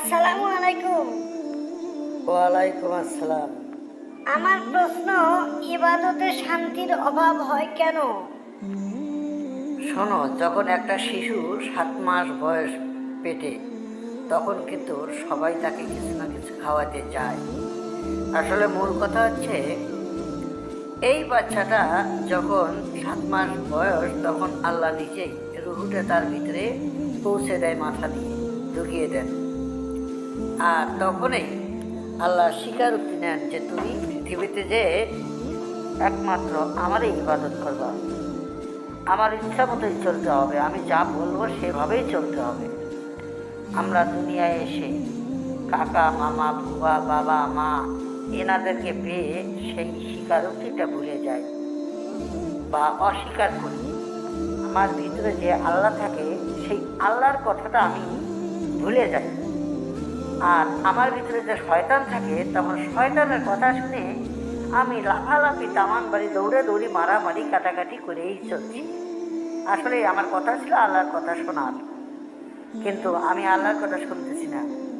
আসসালামু আলাইকুম। ওয়ালাইকুম আসসালাম। আমার প্রশ্ন ইবাদতে শান্তির অভাব হয় কেন? শোনো যখন একটা শিশু সাত মাস বয়স পেটে তখন কিন্তু সবাই তাকে কিছু না কিছু খাওয়াতে চায় আসলে মূল কথা হচ্ছে এই বাচ্চাটা যখন সাত মাস বয়স তখন আল্লাহ নিজেই রুহুটা তার ভিতরে পৌঁছে দেয় মাথা দিয়ে ঢুকিয়ে দেন। আর তখনই আল্লাহ স্বীকারোক্তি নেন যে তুমি পৃথিবীতে যে একমাত্র আমারই ইবাদত করবা। আমার ইচ্ছা মতোই চলতে হবে, আমি যা বলব সেভাবেই চলতে হবে। আমরা দুনিয়ায় এসে কাকা, মামা বুবা বাবা, মা এনাদেরকে পেয়ে সেই স্বীকারোক্তিটা ভুলে যাই বা অস্বীকার করি। আমার ভিতরে যে আল্লাহ থাকে, সেই আল্লাহর কথাটা আমি ভুলে যাই। আর আমার ভিতরে যে শয়তান থাকে, তখন শয়তানের কথা শুনে আমি লাফালাফি তামান বাড়ি দৌড়ে দৌড়ি মারামারি কাটাকাটি করেই চলছি। আসলে আমার কথা ছিল আল্লাহর কথা শোনার। কিন্তু আমি আল্লাহর কথা শুনতেছি না।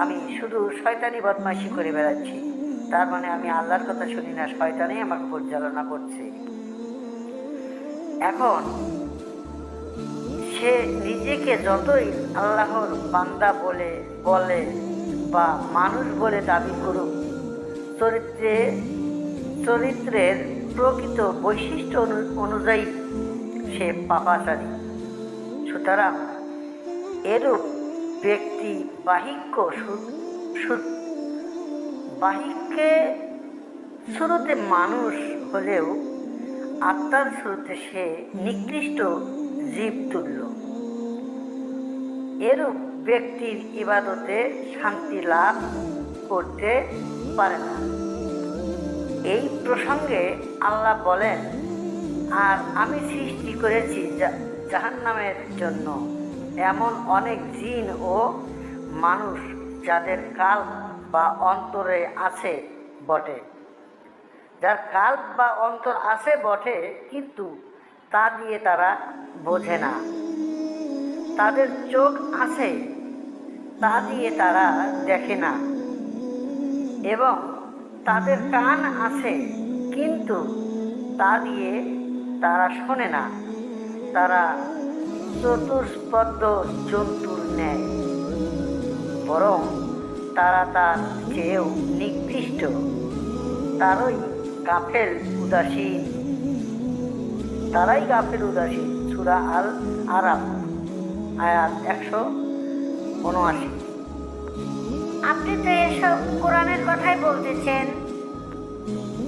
আমি শুধু শয়তানি বদমাইশি করে বেড়াচ্ছি। তার মানে আমি আল্লাহর কথা শুনি না, শয়তানই আমাকে পরিচালনা করছে। এখন সে নিজেকে যতই আল্লাহর বান্দা বলে বলে বা মানুষ বলে দাবি করুক, চরিত্রে, চরিত্রের প্রকৃত বৈশিষ্ট্য অনু- অনুযায়ী সে পাপাচারী। সুতরাং এরূপ ব্যক্তি বাহিক্য বাহিক্যে শুরুতে মানুষ হলেও আত্মার শুরুতে সে নিকৃষ্ট জীব তুল্য। এরূপ ব্যক্তির ইবাদতে শান্তি লাভ করতে পারে না। এই প্রসঙ্গে আল্লাহ বলেন, আর আমি সৃষ্টি করেছি জাহান্নামের জন্য এমন অনেক জিন ও মানুষ যাদের কাল বা অন্তরে আছে বটে। যার কাল বা অন্তর আছে বটে, কিন্তু তা দিয়ে তারা বোঝে না। তাদের চোখ আছে, তা দিয়ে তারা দেখে না। এবং তাদের কান আছে, কিন্তু তা দিয়ে তারা শোনে না। তারা চতুষ্পদ জন্তুর ন্যায়। বরং তারা তার চেয়েও নিকৃষ্ট। তারই গাফেল উদাসীন। তারাই গাফেল উদাসীন। সুরা আল আরাম আয়াত একশো উনআশি। আপনি তো এসব কোরআনের কথাই বলতেছেন।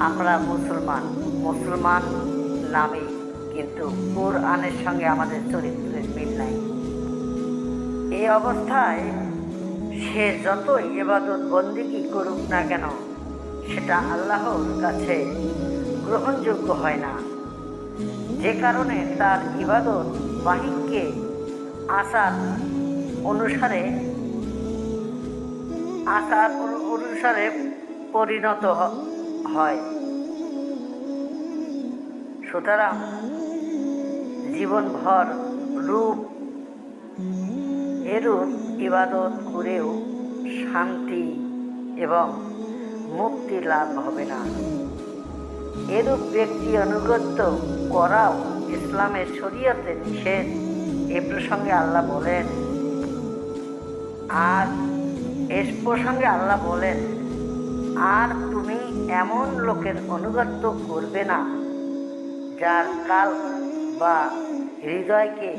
আমরা মুসলমান মুসলমান নামে কিন্তু কোরআনের সঙ্গে আমাদের চরিত্রের মিল নাই। এই অবস্থায় সে যতই এবাদত বন্দিগি করুক না কেন সেটা আল্লাহর কাছে গ্রহণযোগ্য হয় না। যে কারণে তার ইবাদত বাহিককে আচার অনুসারে অনু- অনুসারে পরিণত হয়। সুতরাং জীবনভর রূপ এরূপ ইবাদত করেও শান্তি এবং মুক্তি লাভ হবে না। এরূপ ব্যক্তি অনুগত্য করাও ইসলামের শরীয়তে নিষেধ। এ প্রসঙ্গে আল্লাহ বলেন, আর এ প্রসঙ্গে আল্লাহ বলেন, আর তুমি এমন লোকের অনুগত্য করবে না, যার কাল বা হৃদয়কে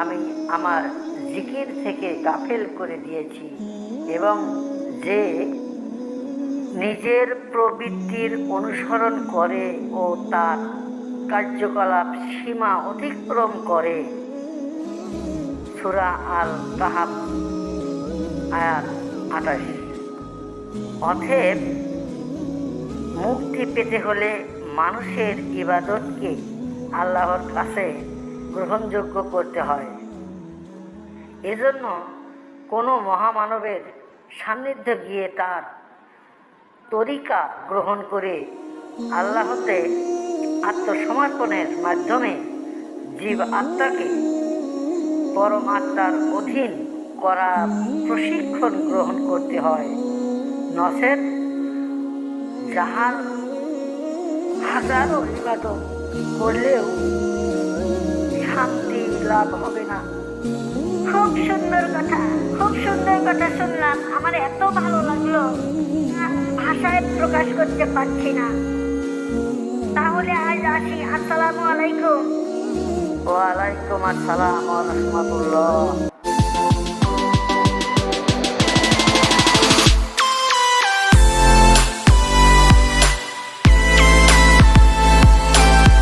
আমি আমার জিকির থেকে গাফেল করে দিয়েছি এবং যে নিজের প্রবৃত্তির অনুসরণ করে ও তার কার্যকলাপ সীমা অতিক্রম করে। সুরা আল তাহাব আয়াত আঠাশ। অথেব মুক্তি পেতে হলে মানুষের ইবাদতকে আল্লাহর কাছে গ্রহণযোগ্য করতে হয়। এজন্য কোনো মহামানবের সান্নিধ্যে গিয়ে তার তরিকা গ্রহণ করে আল্লাহতে আত্মসমর্পণের মাধ্যমে জীব আত্মাকে পরমাত্মার অধীন করা প্রশিক্ষণ গ্রহণ করতে হয়। নসের জাহান হাজারো ইবাদত করলেও শান্তি লাভ হবে না। খুব সুন্দর কথা, খুব সুন্দর কথা শুনলাম। আমার এত ভালো লাগল। ভাষায় প্রকাশ করতে পারছি না। তাহলে আজ আসি। আসসালামু আলাইকুম। ওয়ালাইকুম আসসালাম রহমতুল্লাহ।